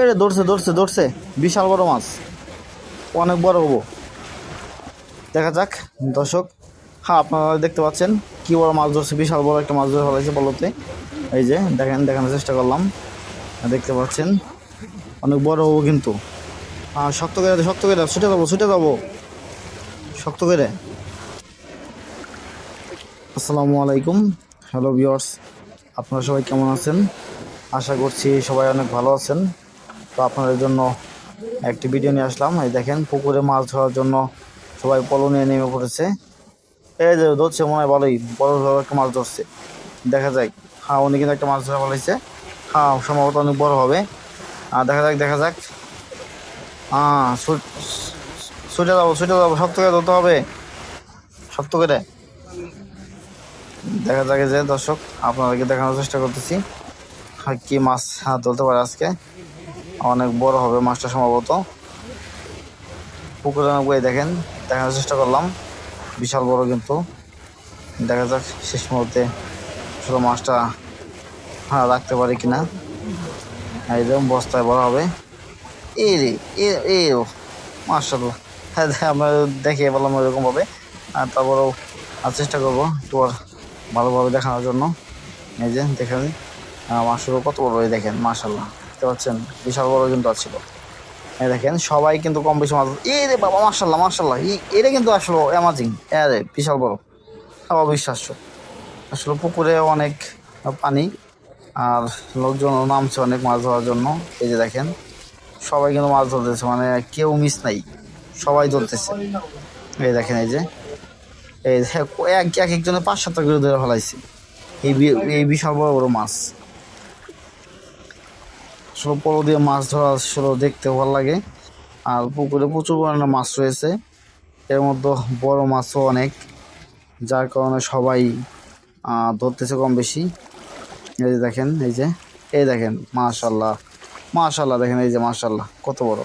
এটা ধরছে ধরছে ধরছে বিশাল বড় মাছ। অনেক বড় হব। দেখা যাক, দর্শক। হ্যাঁ আপনারা দেখতে পাচ্ছেন কি বড় মাছ ধরছে, বিশাল বড় একটা মাছ ধরে ফেলাইছে বলতে এই যে, দেখেন, দেখানোর চেষ্টা করলাম। দেখতে পাচ্ছেন, অনেক বড় হব কিন্তু। হ্যাঁ শক্ত করে শক্ত করে ছুটে যাব ছুটে যাব। শক্ত করে। আসসালামু আলাইকুম। হ্যালো ভিউয়ার্স, আপনারা সবাই কেমন আছেন? আশা করছি সবাই অনেক ভালো আছেন। তো আপনাদের জন্য একটি ভিডিও নিয়ে আসলাম। এই দেখেন পুকুরে মাছ ধরার জন্য সবাই পলো নিয়ে নেমে পড়েছে। এই যে ধরছে মনে হয় ভালোই। বড় বড় একটা মাছ ধরছে। দেখা যাক। হ্যাঁ উনি কিন্তু একটা মাছ ধরা ফেলাইছে হ্যাঁ সম্ভবত অনেক বড় হবে। আর দেখা যাক দেখা যাক। হ্যাঁ ছুটে যাব ছুটে যাব শক্ত করে ধরতে হবে। শক্ত করে। দেখা যাক যে দর্শক আপনাদেরকে দেখানোর চেষ্টা করতেছি। হ্যাঁ, কি মাছ হ্যাঁ ধরতে পারে আজকে। অনেক বড় হবে মাছটা সম্ভবত। পুকুরে বই দেখেন, দেখানোর চেষ্টা করলাম। বিশাল বড় কিন্তু। দেখা যাক শেষ মুহূর্তে শুধু মাছটা হ্যাঁ রাখতে পারি কিনা। একদম বস্তায় বড় হবে। এই রে, এ মার্শাল্লাহ হ্যাঁ আমরা দেখে বললাম ওইরকমভাবে। আর তারপরেও আর চেষ্টা করব একটু আর ভালোভাবে দেখানোর জন্য। এই যে, দেখেন মাছগুলো কত বড় দেখেন মার্শাল্লাহ দেখতে পাচ্ছেন, বিশাল বড় কিন্তু আছিল এই দেখেন, সবাই কিন্তু কম বেশি মাছ এই রে বাবা মার্শাল্লাহ মার্শাল্লাহ এটা কিন্তু আসলে অ্যামাজিং হ্যাঁ রে, বিশাল বড়। অবিশ্বাস্য। আসলে পুকুরে অনেক পানি, আর লোকজন নামছে অনেক মাছ ধরার জন্য। এই যে দেখেন, সবাই কিন্তু মাছ ধরতেছে মানে কেউ মিস নাই। সবাই ধরতেছে। এই দেখেন, এই যে, এই এক এক একজনে পাঁচ সাতটা করে ধরে ফেলাইছে। এই এই বিশাল বড় বড় মাছ। আসলে পলো দিয়ে মাছ ধরা আসলে দেখতে ভালো লাগে। আর পুকুরে প্রচুর পরিমাণে মাছ রয়েছে। এর মধ্যে বড় মাছও অনেক, যার কারণে সবাই ধরতেছে কম বেশি। এই যে দেখেন, এই যে, এই দেখেন মাশাল্লাহ মাশাল্লাহ দেখেন, এই যে মাশাল্লাহ কত বড়।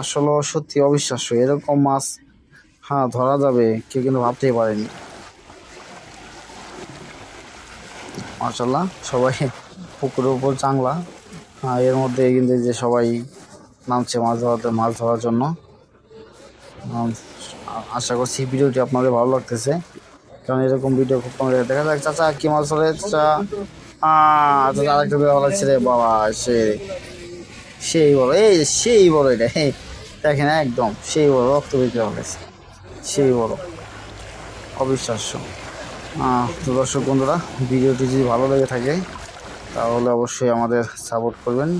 আসলে সত্যি অবিশ্বাস্য, এরকম মাছ হ্যাঁ ধরা যাবে, কেউ কিন্তু ভাবতেই পারেনি। মাশাল্লাহ সবাই পুকুরের উপর চাংলা এর মধ্যে কিন্তু যে সবাই নামছে মাছ ধরাতে, মাছ ধরার জন্য। আশা করছি ভিডিওটি আপনাদের ভালো লাগতেছে। কারণ এরকম ভিডিও খুব কম দেখা- যাক, চাচা কি মাছ ধরে? চাচা চাচা আরেকটা লাগছে রে, বাবা, সে, সেই বড়, এই সেই বড় এটা দেখেন একদম, সেই বড় রক্ত বের করে গেছে, সেই বড়, অবিশ্বাস্য। তো দর্শক বন্ধুরা, ভিডিওটি যদি ভালো লেগে থাকে তাহলে অবশ্যই আমাদের সাপোর্ট করবেন।